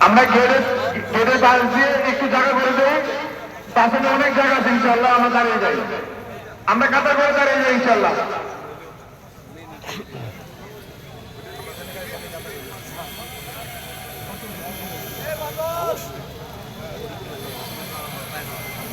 আমরা গেটে বাস দিয়ে একটু জায়গা করে দেই পাশে অনেক জায়গা আছে ইনশাল্লাহ আমরা দাঁড়িয়ে যাই। আমরা কাতার করে দাঁড়িয়ে যাই ইনশাল্লাহ গে- গেটের গেটের সামনে দিয়ে গেটের সামনে দিয়ে একটু ভালো করে দেই সবাই পাশে চলে যাই ইনশাল্লাহ সবাই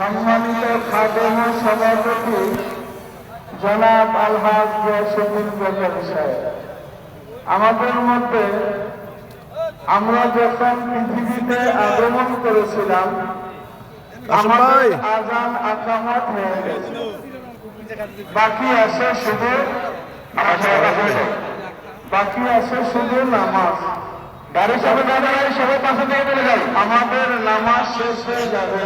সম্মানিত খাদেম ও সভাপতি জনাব আলহাজ গিয়াসুদ্দিন বেকার সাহেব। আমাদের মধ্যে আমরা যখন পৃথিবীতে আগমন করেছিলাম আমাদের আজান আকামাত হয়ে গেছে। বাকি আছে শুধু বাকি আছে শুধু নামাজ। গাড়ি সবাই সবাই পাশে থেকে চলে যাই আমাদের নামাজ শেষ হয়ে যাবে?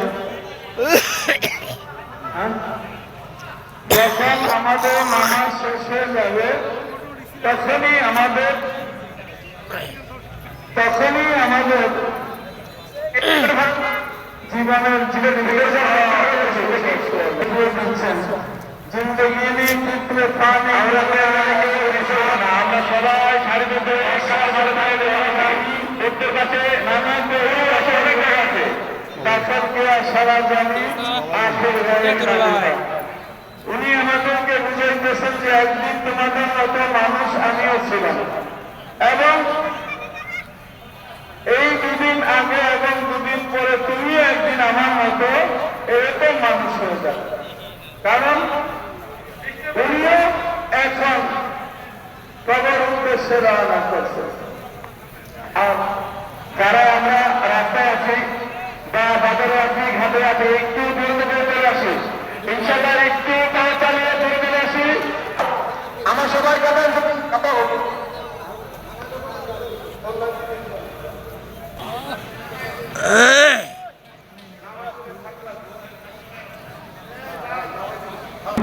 যখন আমাদের নামাজ শেষ হয়ে যাবে, তখনই আমাদের তখনই আমাদের জীবনের জিন্দগি নিয়ে পুত্রে পানি আমরা সবাই সারিবদ্ধ উনি আমাদেরকে বুঝাইতেছেন যে একদিন তোমাদের মতো মানুষ আমিও ছিলাম এবং এই দুদিন আগে এবং দুদিন পরে তুমি একদিন আমার মতো এরকম মানুষ হয়ে যাবে কারণ উনিও এখন কবর উদ্দেশ্যে রওনা করছে আর যারা আমরা রাস্তায় আছি বা বাজারে আছি ঘাটে আছি একটু দ্রুত করে চলে আসি ইনশাল্লাহ একটু পা চালিয়ে ধরে চলে আসি আমার সবাই কথা কথা হবে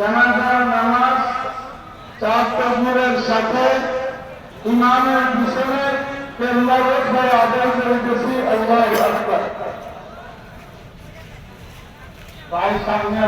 জানাজার নামাজ, চার তকবীরের সাথে ইমামের পিছনে তেল্লারে ভাই আদায় করিতেছি আল্লাহ আকবার। ভাই, সামনে